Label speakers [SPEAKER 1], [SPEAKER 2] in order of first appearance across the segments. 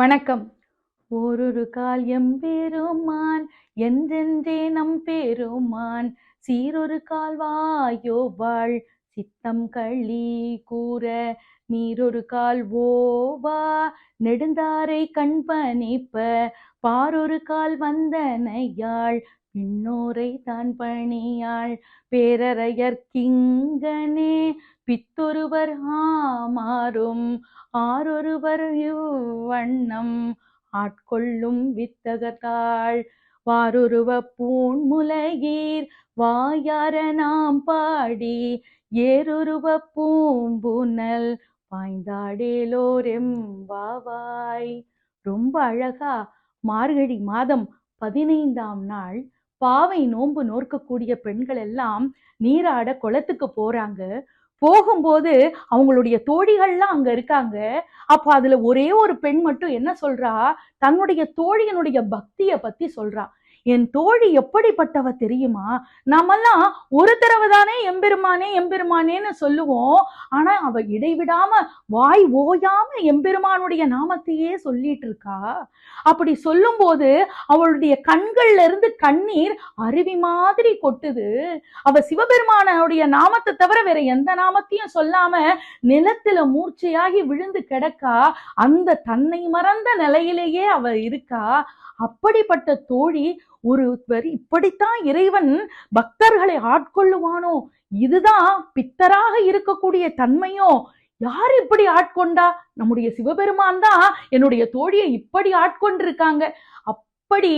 [SPEAKER 1] வணக்கம். ஓரொரு கால் எம்பெருமான் எந்தெந்தே நம் பெருமான். சீரொரு கால் வாயோ வாழ் சித்தம் களி கூற. நீரொரு கால் ஓவா நெடுந்தாரை கண்பணிப்ப பாரொரு கால் வந்தனையாள் பின்னோரை தான் பணியாள். பேரறையர்க்கிங்கனே பித்தொருவர் ஆமாறும் ஆரொருவர் இவ்வண்ணம் ஆட்கொள்ளும் வித்தகத்தாள். வாருருவ பூண்முலகீர் வாயார நாம் பாடி ஏருருவ பூம்புனல் பாய்ந்தாடேலோரெம்பாவாய் ரொம்ப அழகா மார்கழி மாதம் பதினைந்தாம் நாள் பாவை நோன்பு நோற்கக்கூடிய பெண்கள் எல்லாம் நீராட குளத்துக்கு போறாங்க. போகும்போது அவங்களுடைய தோழிகள்லாம் அங்க இருக்காங்க. அப்போ அதுல ஒரே ஒரு பெண் மட்டும் என்ன சொல்றா? தன்னுடைய தோழியனுடைய பக்தியை பத்தி சொல்றா. என் தோழி எப்படிப்பட்டவ தெரியுமா? நாமெல்லாம் ஒரு தடவை தானே எம்பெருமானே எம்பெருமானேன்னு சொல்லுவோம். ஆனா அவ இடைவிடாம வாய் ஓயாம எம்பெருமானுடைய நாமத்தையே சொல்லிட்டு இருக்கா அப்படி சொல்லும் போது அவளுடைய கண்கள்ல இருந்து கண்ணீர் அருவி மாதிரி கொட்டுது. அவ சிவபெருமானுடைய நாமத்தை தவிர வேற எந்த நாமத்தையும் சொல்லாம நிலத்துல மூர்ச்சையாகி விழுந்து கிடக்கா. அந்த தன்னை மறந்த நிலையிலேயே அவ இருக்கா. அப்படிப்பட்ட தோழி ஒருவர் இப்படித்தான் இறைவன் பக்தர்களை ஆட்கொள்ளுவானோ? இதுதான் பித்தராக இருக்கக்கூடிய தன்மையோ? யார் இப்படி ஆட்கொண்டா? நம்முடைய சிவபெருமான் தான் என்னுடைய தோழியை இப்படி ஆட்கொண்டிருக்காங்க. அப்படி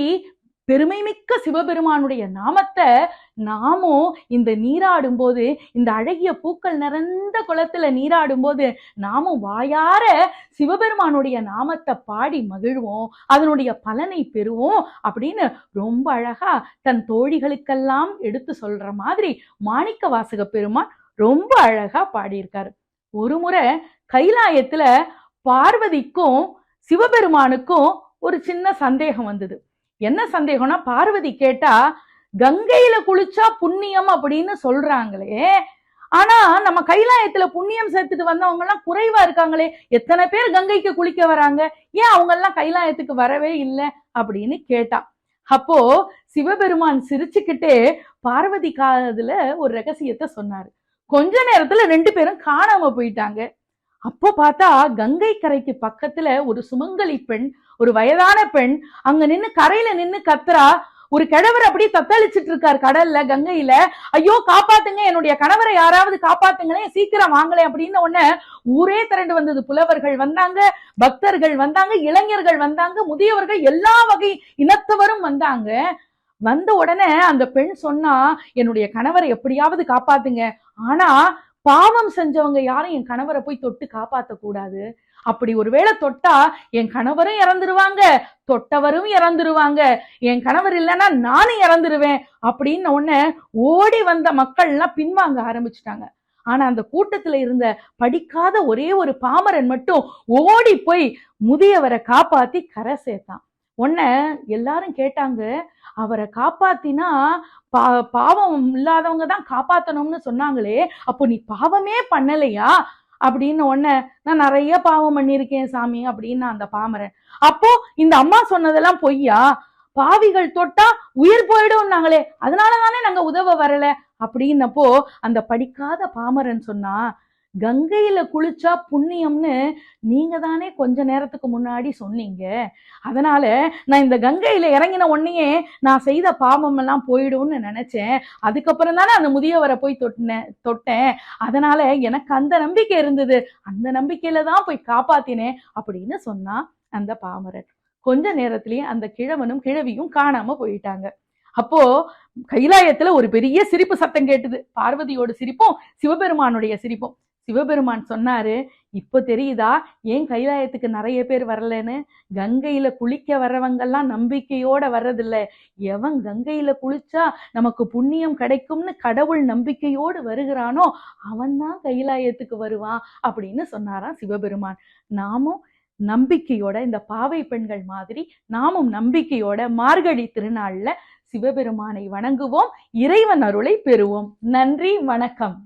[SPEAKER 1] பெருமை மிக்க சிவபெருமானுடைய நாமத்தை நாமும் இந்த நீராடும் போது இந்த அழகிய பூக்கள் நிறைந்த குளத்துல நீராடும் போது நாமும் வாயார சிவபெருமானுடைய நாமத்தை பாடி மகிழ்வோம் அதனுடைய பலனை பெறுவோம் அப்படின்னு ரொம்ப அழகா தன் தோழிகளுக்கெல்லாம் எடுத்து சொல்ற மாதிரி மாணிக்க வாசக பெருமான் ரொம்ப அழகா பாடியிருக்காரு. ஒரு முறை கைலாயத்துல பார்வதிக்கும் சிவபெருமானுக்கும் ஒரு சின்ன சந்தேகம் வந்தது. என்ன சந்தேகம்னா பார்வதி கேட்டா கங்கையில குளிச்சா புண்ணியம் அப்படின்னு சொல்றாங்களே. ஆனா நம்ம கைலாயத்துல புண்ணியம் சேர்த்துட்டு வந்தவங்க எல்லாம் குறைவா இருக்காங்களே. எத்தனை பேர் கங்கைக்கு குளிக்க வராங்க? ஏன் அவங்க எல்லாம் கைலாயத்துக்கு வரவே இல்லை அப்படின்னு கேட்டா. அப்போ சிவபெருமான் சிரிச்சுக்கிட்டே பார்வதி காதுல ஒரு ரகசியத்தை சொன்னாரு. கொஞ்ச நேரத்துல ரெண்டு பேரும் காணாம போயிட்டாங்க. அப்போ பார்த்தா கங்கை கரைக்கு பக்கத்துல ஒரு சுமங்கலி பெண் ஒரு வயதான பெண் அங்க நின்னு கரையில நின்னு கத்துறா. ஒரு கிழவர் அப்படியே தத்தளிச்சிட்டு இருக்காரு கடல்ல கங்கையில. ஐயோ காப்பாத்துங்க என்னுடைய கணவரை யாராவது காப்பாத்துங்களேன் சீக்கிரம் வாங்களே அப்படின்னு உடனே ஊரே திரண்டு வந்தது. புலவர்கள் வந்தாங்க பக்தர்கள் வந்தாங்க இளைஞர்கள் வந்தாங்க முதியவர்கள் எல்லா வகை இனத்தவரும் வந்தாங்க. வந்த உடனே அந்த பெண் சொன்னா என்னுடைய கணவரை எப்படியாவது காப்பாத்துங்க. ஆனா பாவம் செஞ்சவங்க யாரும் என் கணவரை போய் தொட்டு காப்பாத்த கூடாது அப்படி ஒருவேளை தொட்டா என் கணவரும் இறந்துருவாங்க தொட்டவரும் இறந்துருவாங்க. என் கணவர் இல்லைன்னா நானும் இறந்துருவேன் அப்படின்னு உடனே ஓடி வந்த மக்கள் எல்லாம் பின்வாங்க ஆரம்பிச்சிட்டாங்க. ஆனா அந்த கூட்டத்துல இருந்த படிக்காத ஒரே ஒரு பாமரன் மட்டும் ஓடி போய் முதியவரை காப்பாத்தி கரை சேர்த்தான். உன்ன எல்லாரும் கேட்டாங்க அவரை காப்பாத்தினா பா பாவம் இல்லாதவங்க தான் காப்பாத்தணும்னு சொன்னாங்களே அப்போ நீ பாவமே பண்ணலையா? அப்படின்னு உடனே நான் நிறைய பாவம் பண்ணியிருக்கேன் சாமி அப்படின்னு அந்த பாமரன். அப்போ இந்த அம்மா சொன்னதெல்லாம் பொய்யா? பாவிகள் தொட்டா உயிர் போயிடும்னாங்களே அதனால தானே நாங்க உதவ வரல? அப்படின்னப்போ அந்த படிக்காத பாமரன் சொன்னா கங்கையில குளிச்சா புண்ணியம்னு நீங்க தானே கொஞ்ச நேரத்துக்கு முன்னாடி சொன்னீங்க. அதனால நான் இந்த கங்கையில இறங்கின உடனேயே நான் செய்த பாவம் எல்லாம் போயிடும்னு நினைச்சேன். அதுக்கப்புறம் தானே அந்த முதியவரை போய் தொட்டினேன் தொட்டேன். அதனால எனக்கு அந்த நம்பிக்கை இருந்தது. அந்த நம்பிக்கையில தான் போய் காப்பாத்தினேன் அப்படின்னு சொன்னா அந்த பாமரன் கொஞ்ச நேரத்திலேயே அந்த கிழவனும் கிழவியும் காணாம போயிட்டாங்க. அப்போ கைலாயத்துல ஒரு பெரிய சிரிப்பு சத்தம் கேட்டுது. பார்வதியோட சிரிப்பும் சிவபெருமானுடைய சிரிப்பும். சிவபெருமான் சொன்னாரு இப்போ தெரியுதா? ஏன் கைலாயத்துக்கு நிறைய பேர் வரலன்னு? கங்கையில குளிக்க வர்றவங்கெல்லாம் நம்பிக்கையோட வர்றதில்ல. எவன் கங்கையில குளிச்சா நமக்கு புண்ணியம் கிடைக்கும்னு கடவுள் நம்பிக்கையோடு வருகிறானோ அவன்தான் கைலாயத்துக்கு வருவான் அப்படின்னு சொன்னாராம் சிவபெருமான். நாமும் நம்பிக்கையோட இந்த பாவை பெண்கள் மாதிரி நாமும் நம்பிக்கையோட மார்கழி திருநாள்ல சிவபெருமானை வணங்குவோம் இறைவன் அருளை பெறுவோம். நன்றி வணக்கம்.